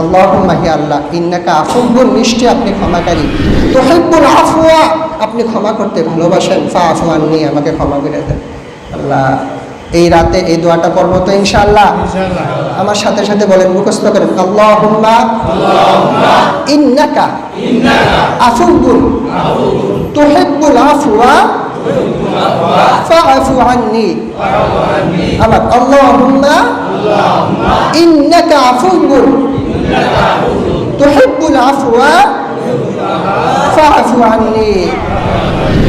আল্লাহ মাহি আল্লাহ ইন্নাকা আফুব্বুন নিশ্চয় আপনি ক্ষমাকারী। তোহিব্বুল আফওয়া আপনি ক্ষমা করতে ভালোবাসেন। ফা আফওয়ান নিয়ে আমাকে ক্ষমা করে দেন। আল্লাহ এই রাতে এই দোয়াটা পড়ব তো ইনশাআল্লাহ? আমার সাথে সাথে বলেন মুখস্থ করেন আল্লাহুম্মা ইন্নাকা আফুব্বুন তুহিব্বুল আফওয়া ফাআফু আন্নি। আবার আল্লাহুম্মা ইন্নাকা আফুব্বুন তুহিব্বুল আফওয়া, ফাআফু আন্নি।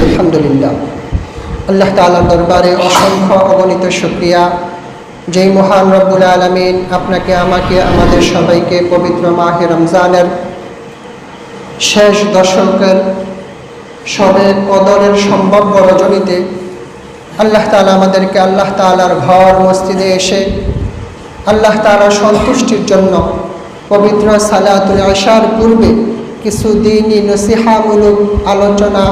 আলহামদুলিল্লাহ। আল্লাহ তাআলার দরবারে অসংখ্য অগণিত শুকরিয়া। যেই মহান রব্বুল আলমিন আপনাকে, আমাকে, আমাদের সবাইকে পবিত্র মাহে রমজানের শেষ দশকের সবে কদরের সম্ভাব্য রজনীতে আল্লাহ তালা আমাদেরকে, আল্লাহ তালার ঘর, মসজিদে এসে আল্লাহ তালার সন্তুষ্টির জন্য পবিত্র সালাতুল আসার পূর্বে কিছু দিনই নসিহামূলক আলোচনা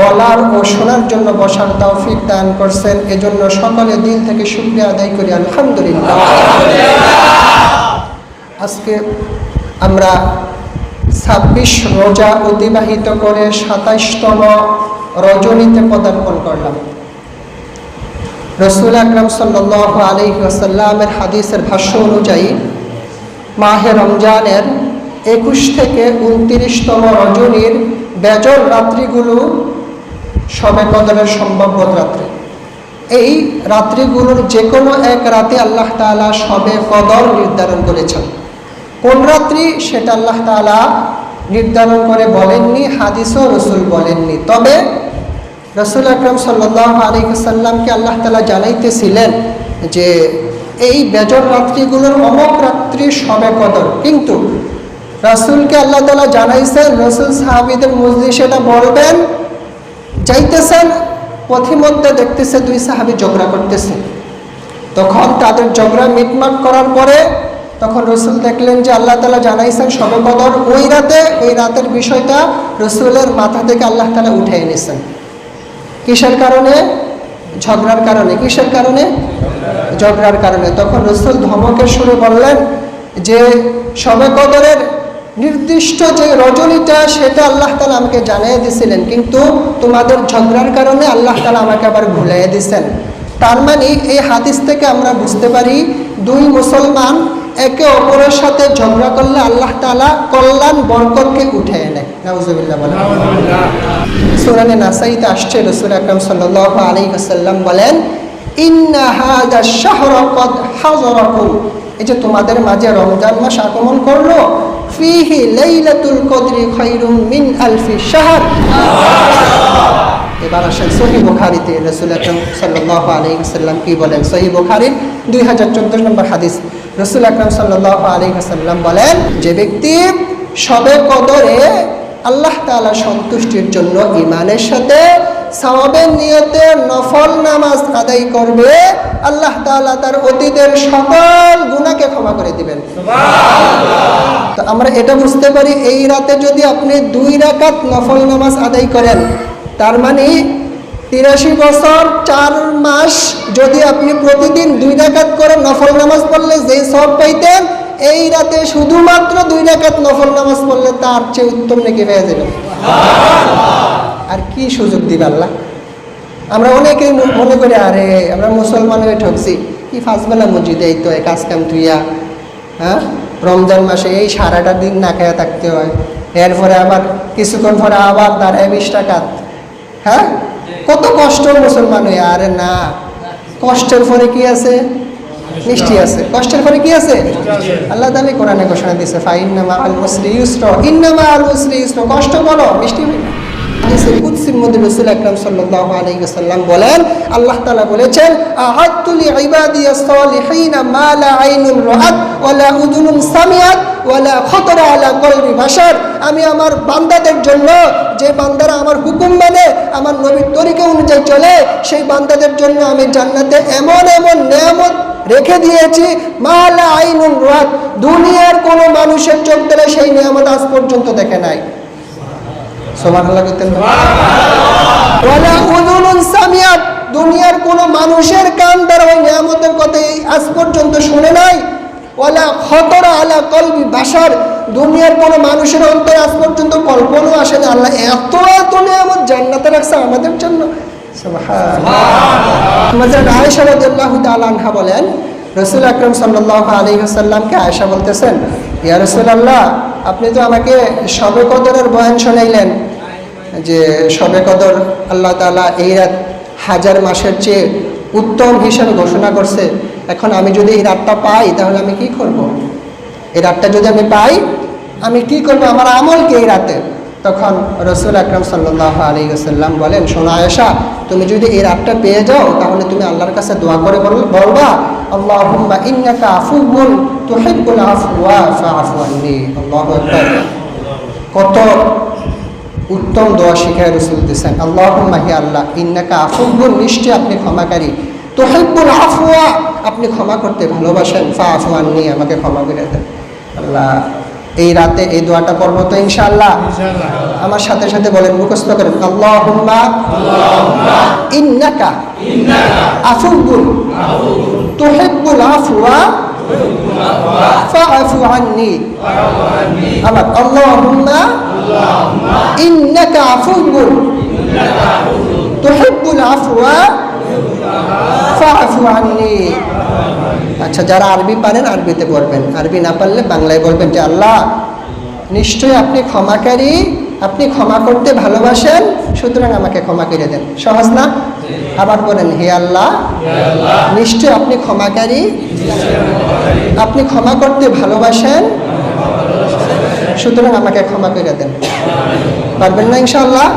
বলার ও শোনার জন্য বসার তৌফিক দান করছেন। এজন্য সকলে দিল থেকে শুক্রিয়া আদায় করি। আলহামদুলিল্লাহ। আজকে আমরা ছাব্বিশ রোজা অতিবাহিত করে সাতাইশতম রজনীতে পদার্পণ করলাম। রসুল আকরম সাল্লাহ আলী আসাল্লামের হাদিসের ভাষ্য অনুযায়ী মাহে রমজানের একুশ থেকে উনত্রিশতম রজনীর বেজর রাত্রিগুলো সবে কদরের সম্ভাব্য রাত্রি। এই রাত্রিগুলোর যে কোনো এক রাতে আল্লাহ তালা সবে কদর নির্ধারণ করেছেন। কোন রাত্রি? সেটা আল্লাহ তালা নির্ধারণ করে বলেননি, হাদিসও রসুল বলেননি। তবে রসুল আকরম সাল্লাহ আলিকাল্লামকে আল্লাহ তালা জানাইতেছিলেন যে এই বেজর রাত্রিগুলোর অমক রাত্রি সবে কদর। কিন্তু রসুলকে আল্লাহ তালা জানাইছেন, রসুল সাহাবিদের মসজিদ সেটা বলবেন, যাইতেছেন, পথিমধ্যে দেখতেছে দুই সাহাবি ঝগড়া করতেছে। তখন তাদের ঝগড়া মিটমাট করার পরে তখন রসুল দেখলেন যে আল্লাহ তালা জানাইছেন সবে কদর। ওই রাতে ওই রাতের বিষয়টা রসুলের মাথা থেকে আল্লাহ তালা উঠে এনেছেন। কিসের কারণে? ঝগড়ার কারণে, কিসের কারণে? ঝগড়ার কারণে। তখন রসুল ধমকের সুরে বললেন যে, সবে কদরের নির্দিষ্ট যে রজনীটা, সেটা আল্লাহ তালা আমাকে জানিয়ে দিছিলেন কিন্তু তোমাদের ঝগড়ার কারণে আল্লাহ তালা আমাকে আবার ভুলিয়ে দিছেন তার মানে এই হাদিস থেকে আমরা বুঝতে পারি, দুই মুসলমান একে অপরের সাথে ঝগড়া করলে আল্লাহ তালা কল্যাণ, বরকতকে উঠে এনে নাউজুবিল্লাহ বলেন। সুরানে নাসাইতে আসছে, রসুল আকরম সাল্লাহ আলী আসাল্লাম বলেন এই যে তোমাদের মাঝে রমজান মাস আগমন করল, ফিহি লাইলাতুল কদরি খায়রুম মিন আলফি শাহর। এবার আসেন সহি সাল্লাহ কি বলেন? সহি দুই হাজার নম্বর হাদিস। রসুল আকরম সাল্লাহ বলেন, যে ব্যক্তি সবে কদরে আল্লাহ তালা সন্তুষ্টির জন্য ইমানের সাথে সওয়াবের নিয়তে নফল নামাজ আদায় করবে, আল্লাহ তাআলা তার অতীতের সকল গুণাকে ক্ষমা করে দিবেন। তো আমরা এটা বুঝতে পারি, এই রাতে যদি আপনি দুই রাকাত নফল নামাজ আদায় করেন তার মানে তিরাশি বছর চার মাস যদি আপনি প্রতিদিন দুই রাকাত করে নফল নামাজ পড়লে যে সব পাইতেন এই রাতে শুধুমাত্র দুই রাকাত নফল নামাজ পড়লে তার চেয়ে উত্তম নাকি হয়ে যাবে আর কি সুযোগ দিবে আল্লাহ? আমরা অনেকেই মনে করি আরে আমরা মুসলমান হয়ে ঠকছি কি ফাঁসবেলা মসজিদে এই তো কাজ কাম তুইয়া হ্যাঁ? রমজান মাসে এই সারাটা দিন না খেয়ে থাকতে হয়। এরপরে আবার কিছুক্ষণ পরে আবার দাঁড়ায় বিশ টাকা হ্যাঁ? কত কষ্ট মুসলমান? হয়ে আরে না। কষ্টের পরে কি আছে? মিষ্টি আছে। কষ্টের পরে কি আছে? আল্লাহ তাআলা কোরআনে ঘোষণা দিয়েছে ফাইনামা আল মুসরি ইউসর ইন্নামা আল মুসরি ইউসর। কষ্ট বলো, মিষ্টি আমি আমার বান্দাদের জন্য যে বান্দারা আমার হুকুম মানে আমার নবীর তরিকা অনুযায়ী চলে, সেই বান্দাদের জন্য আমি জান্নাতে এমন এমন নিয়ামত রেখে দিয়েছি মালা আইনুন রাত দুনিয়ার কোনো মানুষের চোখ দিলে সেই নিয়ামত আজ পর্যন্ত দেখে নাই। সোমান আল্লাহ করতেন দুনিয়ার কোনো মানুষের কান দ্বারা ওই নিয়ামতের কথা আজ পর্যন্ত শুনে নাই। ওয়ালা খতরা আলা কলবি বাসার দুনিয়ার কোনো মানুষের অন্তর আজ পর্যন্ত কল্পনাও আসে না। আল্লাহ এত এত নিয়ামত জান্নাতে রাখছে আমাদের জন্য। আয়েশা বলেন রসুল আকরম ওয়াসাল্লামকে আয়েশা বলতেছেন ইয়া রাসূলুল্লাহ আপনি তো আমাকে শবে কদরের বয়ান শোনাইলেন। যে শবে কদর আল্লাহ তাআলা এই রাত হাজার মাসের চেয়ে উত্তম হিসেবে ঘোষণা করছে, এখন আমি যদি এই রাতটা পাই, তাহলে আমি কি করব। এই রাতটা যদি আমি পাই, আমি কি করব? আমার আমল কি এই রাতে? তখন রসুল আকরম সাল্লাহ আলী সাল্লাম বলেন সোনা আয়েশা, তুমি যদি এই রাতটা পেয়ে যাও, তাহলে তুমি আল্লাহর কাছে দোয়া করে বল- বলবা, আল্লাহুম্মা ইন্নাকা আফুবুন তুহিব্বুল আফওয়া, ফাআফু আন্নি। আল্লাহু কত উত্তম দোয়া শিখায় রসুল দিয়েছেন। আল্লাহ মাহি আল্লাহ ইন্নাকা আফুবুল নিশ্চয় আপনি ক্ষমাকারী। তোহিব্বুল আফওয়া আপনি ক্ষমা করতে ভালোবাসেন। ফা আফওয়ান নিয়ে আমাকে ক্ষমা করে দেন। আল্লাহ এই রাতে এই দোয়াটা পড়ব তো ইনশাআল্লাহ? আমার সাথে সাথে বলেন মুখস্থ করেন। আল্লাহুম্মা ইন্নাকা আফুবুল তুহিব্বুল আফওয়া ফাআফু আন্নি আবার আল্লাহুম্মা। ইন্নাকা আফুবুল তুহিব্বুল আফওয়া। ফাআফু আন্নি। আচ্ছা যারা আরবি পারেন আরবিতে বলবেন। আরবি না পারলে বাংলায় বলবেন যে আল্লাহ নিশ্চয়ই আপনি ক্ষমাকারী আপনি ক্ষমা করতে ভালোবাসেন সুতরাং আমাকে ক্ষমা করে দেন। সহজ না? আবার বলেন হে আল্লাহ নিশ্চয় আপনি ক্ষমাকারী আপনি ক্ষমা করতে ভালোবাসেন? সুতরাং আমাকে ক্ষমা করে দেন। পারবেন না ইনশাআল্লাহ?